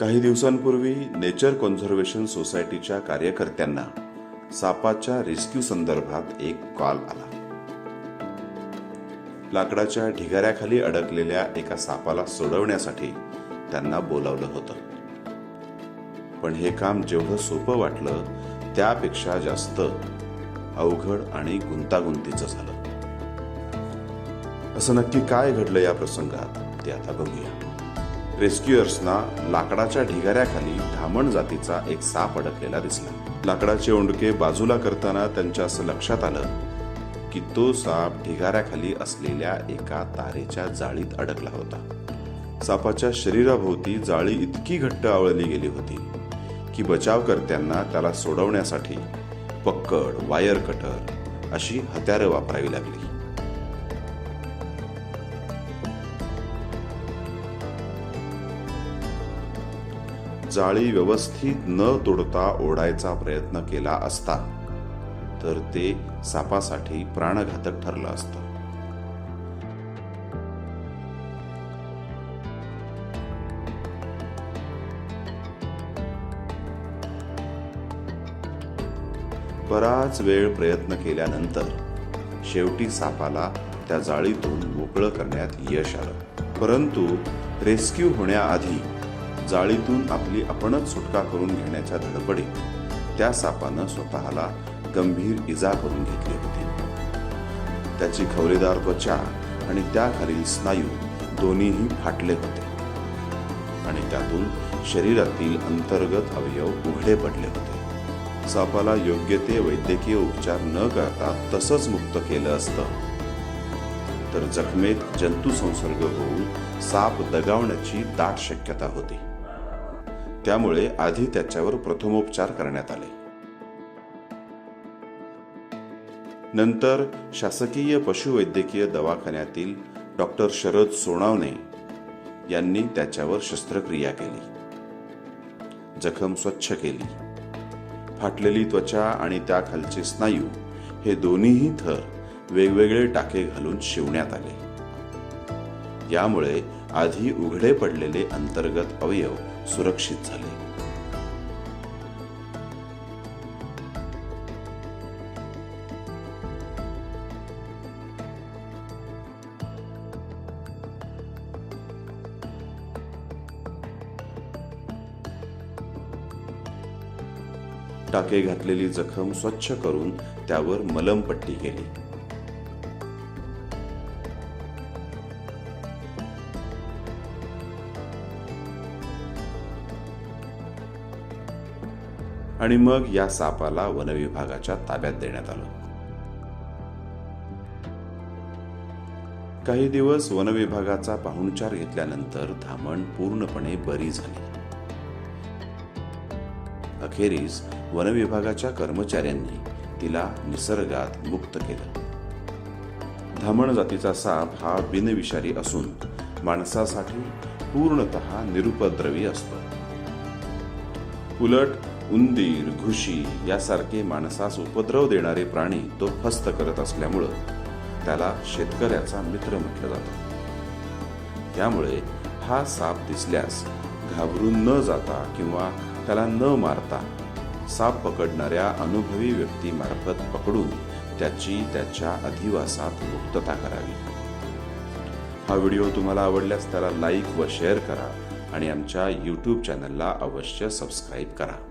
काही दिवसांपूर्वी nature conservation सोसायटीच्या कार्यकर्त्यांना सापाच्या रेस्क्यू संदर्भात एक कॉल आला. लाकडाच्या ढिगाऱ्याखाली अडकलेल्या एका सापाला सोडवण्यासाठी त्यांना बोलावलं होतं. पण हे काम जेवढं सोपं वाटलं त्यापेक्षा जास्त अवघड आणि गुंतागुंतीचं झालं. असं नक्की काय घडलं या प्रसंगात ते आता बघूया. रेस्क्युअर्सना लाकडाच्या ढिगाऱ्याखाली धामण जातीचा एक साप अडकलेला दिसला. लाकडाचे ओंडके बाजूला करताना त्यांच्या असं लक्षात आलं की तो साप ढिगाऱ्याखाली असलेल्या एका तारेच्या जाळीत अडकला होता. सापाच्या शरीराभोवती जाळी इतकी घट्ट आवळली गेली होती की बचावकर्त्यांना त्याला सोडवण्यासाठी पक्कड वायर कटर अशी हत्यारं वापरावी लागली. जाळी व्यवस्थित न तोडता ओढायचा प्रयत्न केला असता तर ते सापासाठी प्राणघातक ठरलं असतं. बराच वेळ प्रयत्न केल्यानंतर शेवटी सापाला त्या जाळीतून मोकळं करण्यात यश आलं. परंतु रेस्क्यू होण्याआधी जाळीतून आपली आपणच सुटका करून घेण्याच्या धडपडीत त्या सापानं स्वतःला गंभीर इजा करून घेतली होती. त्याची खवलेदार त्वचा आणि त्याखालील स्नायू दोन्हीही फाटले होते. आणि त्यातून शरीरातील अंतर्गत अवयव उघडे पडले होते. सापाला योग्य ते वैद्यकीय उपचार न करता तसंच मुक्त केलं असतं. तर जखमेत जंतुसंसर्ग होऊन साप दगावण्याची दाट शक्यता होती. त्यामुळे आधी त्याच्यावर प्रथमोपचार करण्यात आले. नंतर शासकीय पशुवैद्यकीय दवाखान्यातील डॉक्टर शरद सोनावणे यांनी त्याच्यावर शस्त्रक्रिया केली. जखम स्वच्छ केली. फाटलेली त्वचा आणि त्याखालचे स्नायू हे दोन्हीही थर वेगवेगळे टाके घालून शिवण्यात आले. यामुळे आधी उघडे पडलेले अंतर्गत अवयव सुरक्षित झाले. टाके घातलेली जखम स्वच्छ करून त्यावर मलमपट्टी केली. आणि मग या सापाला वनविभागाच्या ताब्यात देण्यात आलं. काही दिवस वनविभागाचा पाहुणचार घेतल्यानंतर धामण पूर्णपणे बरी झाली. अखेरीस वनविभागाच्या कर्मचाऱ्यांनी तिला निसर्गात मुक्त केलं. धामण जातीचा साप हा बिनविषारी असून माणसासाठी पूर्णतः निरुपद्रवी असतो. उलट उंदीर घुशी यासारखे माणसास उपद्रव देणारे प्राणी तो फस्त करत असल्यामुळं त्याला शेतकऱ्याचा मित्र म्हटलं जातं. त्यामुळे हा साप दिसल्यास घाबरून न जाता किंवा त्याला न मारता साप पकडणाऱ्या अनुभवी व्यक्तीमार्फत पकडून त्याची त्याच्या अधिवासात मुक्तता करावी. हा व्हिडिओ तुम्हाला आवडल्यास त्याला लाईक व शेअर करा आणि आमच्या यूट्यूब चॅनलला अवश्य सबस्क्राईब करा.